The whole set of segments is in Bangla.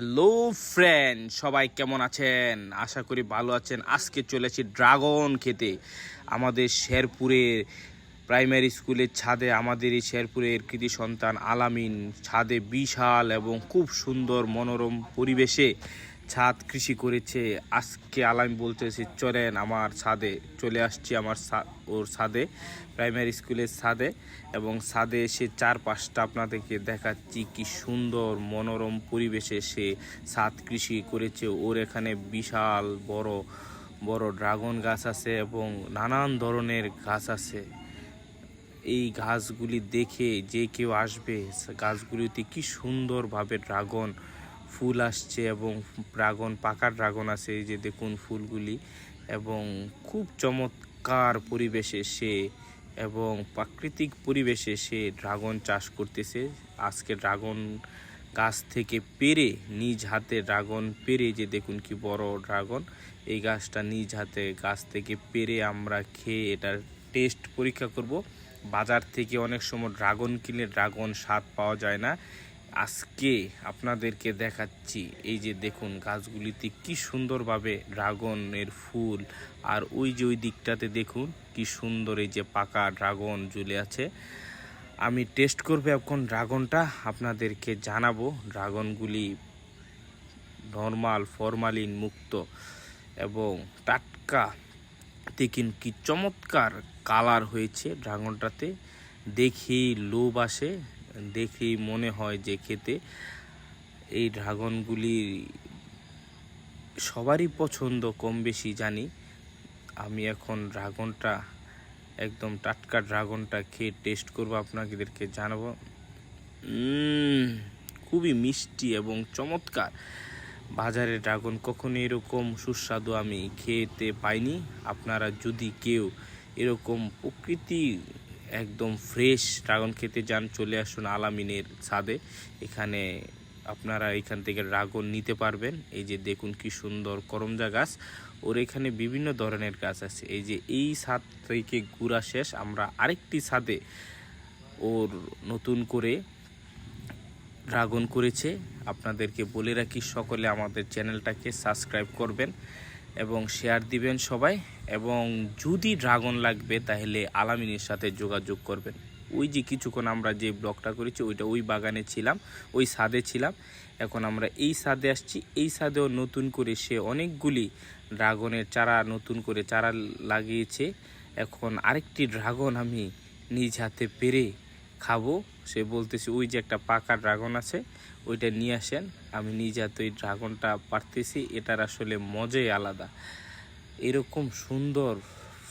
হ্যালো ফ্রেন্ড সবাই কেমন আছেন? আশা করি ভালো আছেন। আজকে চলেছি ড্রাগন খেতে। আমাদের শেরপুরের প্রাইমারি স্কুলের ছাদে আমাদের এই শেরপুরের কৃতি সন্তান আলামিন ছাদে বিশাল এবং খুব সুন্দর মনোরম পরিবেশে ছাদ কৃষি করেছে। আজকে আলামিন বলতেছে, চলেন আমার ছাদে, চলে আসছি আমার ওর ছাদে প্রাইমারি স্কুলের ছাদে। এবং ছাদে এসে চার পাঁচটা আপনাদেরকে দেখাচ্ছি কি সুন্দর মনোরম পরিবেশে সে ছাদ কৃষি করেছে। ওর এখানে বিশাল বড় বড় ড্রাগন গাছ আছে এবং নানান ধরনের গাছ আছে। এই গাছগুলি দেখে যে কেউ আসবে গাছগুলিতে কি সুন্দরভাবে ড্রাগন ফুল আসছে এবং ড্রাগন, পাকা ড্রাগন আছে, এই যে দেখুন ফুলগুলি। এবং খুব চমৎকার পরিবেশে সে এবং প্রাকৃতিক পরিবেশে সে ড্রাগন চাষ করতেছে। আজকে ড্রাগন গাছ থেকে পেরে, নিজ হাতে ড্রাগন পেরে যে দেখুন কি বড় ড্রাগন, এই গাছটা নিজ হাতে গাছ থেকে পেরে আমরা খেয়ে এটার টেস্ট পরীক্ষা করব। বাজার থেকে অনেক সময় ড্রাগন কিনে ড্রাগন স্বাদ পাওয়া যায় না। আজকে আপনাদেরকে দেখাচ্ছি, এই যে দেখুন গাছগুলিতে কি সুন্দরভাবে ড্রাগনের ফুল, আর ওই যে ওই দিকটাতে দেখুন কি সুন্দর এই যে পাকা ড্রাগন ঝুলে আছে। আমি টেস্ট করব এখন ড্রাগনটা, আপনাদেরকে জানাব ড্রাগনগুলি নর্মাল, ফরমালিন মুক্ত এবং টাটকা। দেখুন কি চমৎকার কালার হয়েছে ড্রাগনটাতে, দেখেই লোভ আসে। দেখেই মনে হয় যে খেতে এই ড্রাগনগুলি সবারই পছন্দ, কম বেশি জানি। আমি এখন ড্রাগনটা, একদম টাটকা ড্রাগনটা খেয়ে টেস্ট করব, আপনাদেরকে জানাব। খুবই মিষ্টি এবং চমৎকার। বাজারে ড্রাগন কখনো এরকম সুস্বাদু আমি খেতে পাইনি। আপনারা যদি কেউ এরকম প্রকৃতি একদম ফ্রেশ ড্রাগন খেতে যান, চলে আসুন আলামিনের ছাদে। এখানে আপনারা এখান থেকে ড্রাগন নিতে পারবেন। এই যে দেখুন কি সুন্দর করমজা গাছ। ওর এখানে বিভিন্ন ধরনের গাছ আছে। এই যে এই ছাদ থেকে ঘুরা শেষ। আমরা আরেকটি ছাদে ওর নতুন করে ড্রাগন করেছে। আপনাদেরকে বলে রাখি, সকলে আমাদের চ্যানেলটাকে সাবস্ক্রাইব করবেন। এবং শেয়ার দিবেন সবাই, এবং যদি ড্রাগন লাগবে তাহলে আলামিনের সাথে যোগাযোগ করবেন। ওই যে কিছুক্ষণ আমরা যে ব্লকটা করেছি, ওইটা ওই বাগানে ছিলাম, ওই সাদে ছিলাম। এখন আমরা এই ছাদে আসছি। এই ছাদেও নতুন করে সে অনেকগুলি ড্রাগনের চারা নতুন করে চারা লাগিয়েছে। এখন আরেকটি ড্রাগন আমি নিজ হাতে পেরে খাব। সে বলতেছে, ওই যে একটা পাকা ড্রাগন আছে, ওইটা নিয়ে আসেন। আমি নিজ হাতে ওই ড্রাগনটা পারতেছি এটার আসলে মজাই আলাদা। এরকম সুন্দর,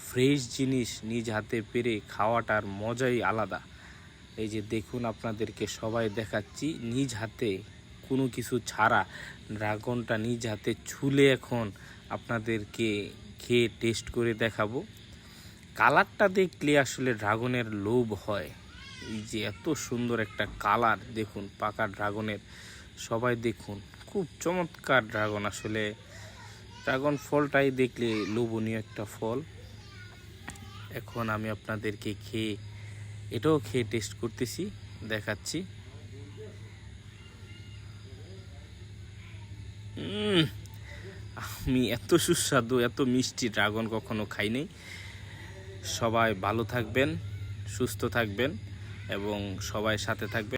ফ্রেশ জিনিস নিজ হাতে পেরে খাওয়াটার মজাই আলাদা। এই যে দেখুন আপনাদেরকে সবাই দেখাচ্ছি, নিজ হাতে কোনো কিছু ছাড়া ড্রাগনটা নিজ হাতে ছুলে এখন আপনাদেরকে খেয়ে টেস্ট করে দেখাবো। কালারটা দেখলে আসলে ড্রাগনের লোভ হয়। এই যে এত সুন্দর একটা কালার, দেখুন, পাকা ড্রাগনের, সবাই দেখুন, খুব চমৎকার ড্রাগন আসলে। ড্রাগন ফলটাই দেখলে লোভনীয় একটা ফল। এখন আমি আপনাদেরকে খেয়ে, এটাও খেয়ে টেস্ট করতেছি, দেখাচ্ছি। আমি এত সুস্বাদু, এত মিষ্টি ড্রাগন কখনো খাইনি সবাই ভালো থাকবেন, সুস্থ থাকবেন। এবং সবাই সাথে থাকবেন।